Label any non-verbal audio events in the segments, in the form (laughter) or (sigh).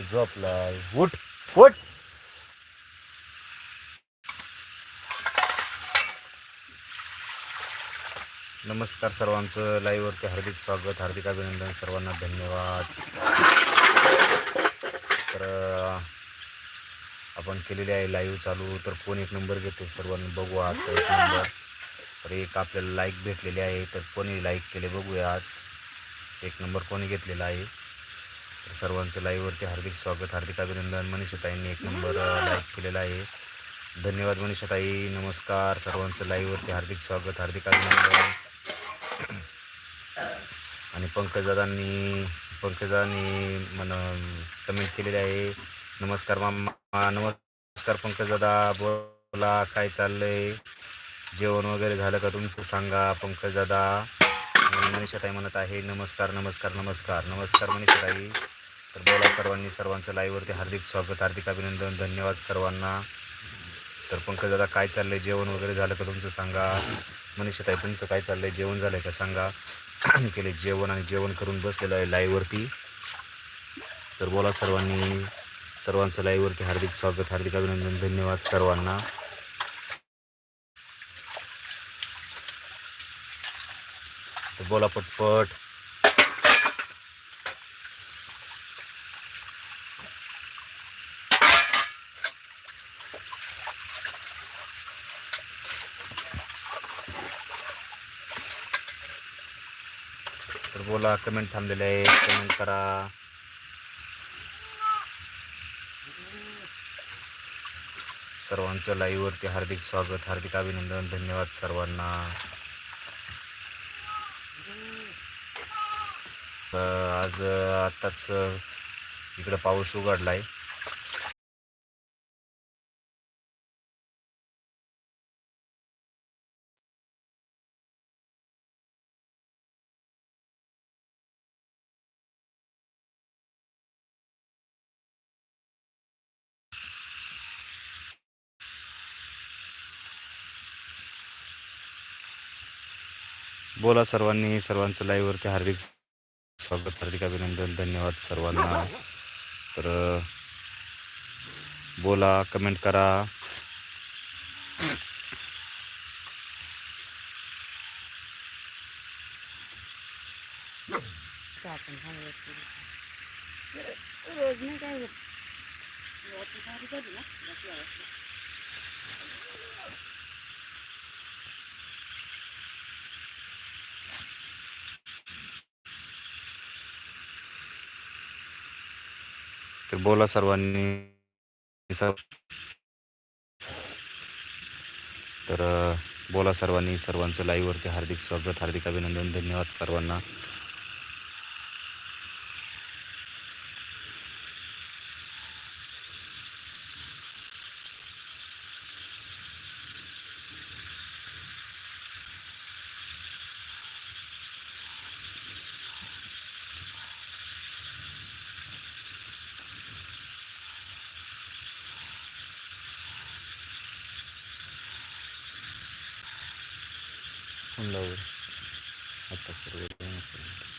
काय झोपलाय उठ उठ. नमस्कार सर्वांचं. लाईव्हवरती हार्दिक स्वागत हार्दिक अभिनंदन सर्वांना. धन्यवाद. तर आपण केलेली आहे लाईव्ह चालू. तर कोण एक नंबर घेते सर्वांनी. बघू आता एक नंबर तर एक आपल्याला लाईक भेटलेले आहे. तर कोणी लाईक केले बघूया आज एक नंबर कोणी घेतलेला आहे. तर सर्वांचं लाईव्हवरती हार्दिक स्वागत हार्दिक अभिनंदन. मनीषाताईंनी एक नंबर लाईक केलेला आहे. धन्यवाद मनीषाताई. नमस्कार. सर्वांचं लाईव्हवरती हार्दिक स्वागत हार्दिक अभिनंदन. आणि पंकजदादांनी पंकजांनी मन कमेंट केलेली आहे. नमस्कार मामा नमस्कार पंकजदादा. बोला काय चाललंय? जेवण वगैरे झालं का तुमचं? सांगा पंकजदादा. मनीषाताई म्हणत आहे नमस्कार नमस्कार नमस्कार. नमस्कार मनीषाताई. तर बोला सर्वांनी सर्वांचं लाईव्हवरती हार्दिक स्वागत हार्दिक अभिनंदन धन्यवाद सर्वांना. तर पंकज दादा काय चाललं आहे जेवण वगैरे झालं का तुमचं? सांगा. मनीषाताई तुमचं काय चाललं आहे जेवण झालं आहे का? सांगा. (clears throat) आम्ही केले जेवण आणि जेवण करून बसलेलं आहे लाईव्हवरती. तर बोला सर्वांनी सर्वांचं लाईव्हवरती हार्दिक स्वागत हार्दिक अभिनंदन धन्यवाद सर्वांना. तर बोला पटपट. तर बोला कमेंट थांबलेले आहे कमेंट करा. सर्वांचं लाईव्हवरती हार्दिक स्वागत हार्दिक अभिनंदन धन्यवाद सर्वांना. तर आज आत्ताच इकडं पाऊस उघडला आहे बोला सर्वांनी सर्वांचं लाईव्हवरती हार्दिक स्वागत हार्दिक अभिनंदन धन्यवाद सर्वांना. तर बोला कमेंट करा. रोज नाही काय तर बोला सर्वांनी. तर बोला सर्वांनी सर्वांचं लाईव्हवरती हार्दिक स्वागत हार्दिक अभिनंदन धन्यवाद सर्वांना. फोन लावू आता करू.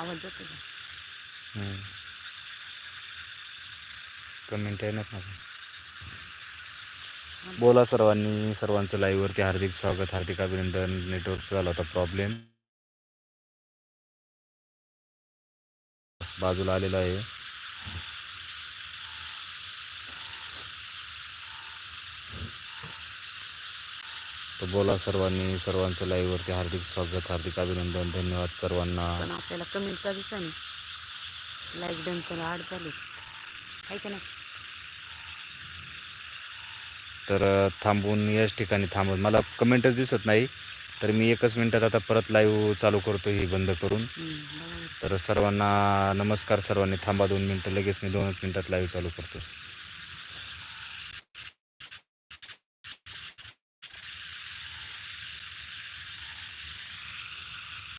आवाज येतो का कमेंट आहे ना बोला सर्वांनी सर्वांचं लाईव्हवरती हार्दिक स्वागत हार्दिक अभिनंदन. नेटवर्कचा झाला होता प्रॉब्लेम बाजूला आलेला आहे. तर बोला सर्वांनी सर्वांचं लाईव्हवरती हार्दिक स्वागत हार्दिक अभिनंदन धन्यवाद सर्वांना. पण आपल्याला कमेंट का दिसा नाही? लाईक डन करा आड चालू आहे का नाही? तर थांबून याच ठिकाणी थांबून मला कमेंटच दिसत नाही तर मी एकच मिनटात आता परत लाईव्ह चालू करतो ही बंद करून. तर सर्वांना नमस्कार सर्वांनी थांबा दोन मिनटं लगेच मी दोनच मिनटात लाईव्ह चालू करतो.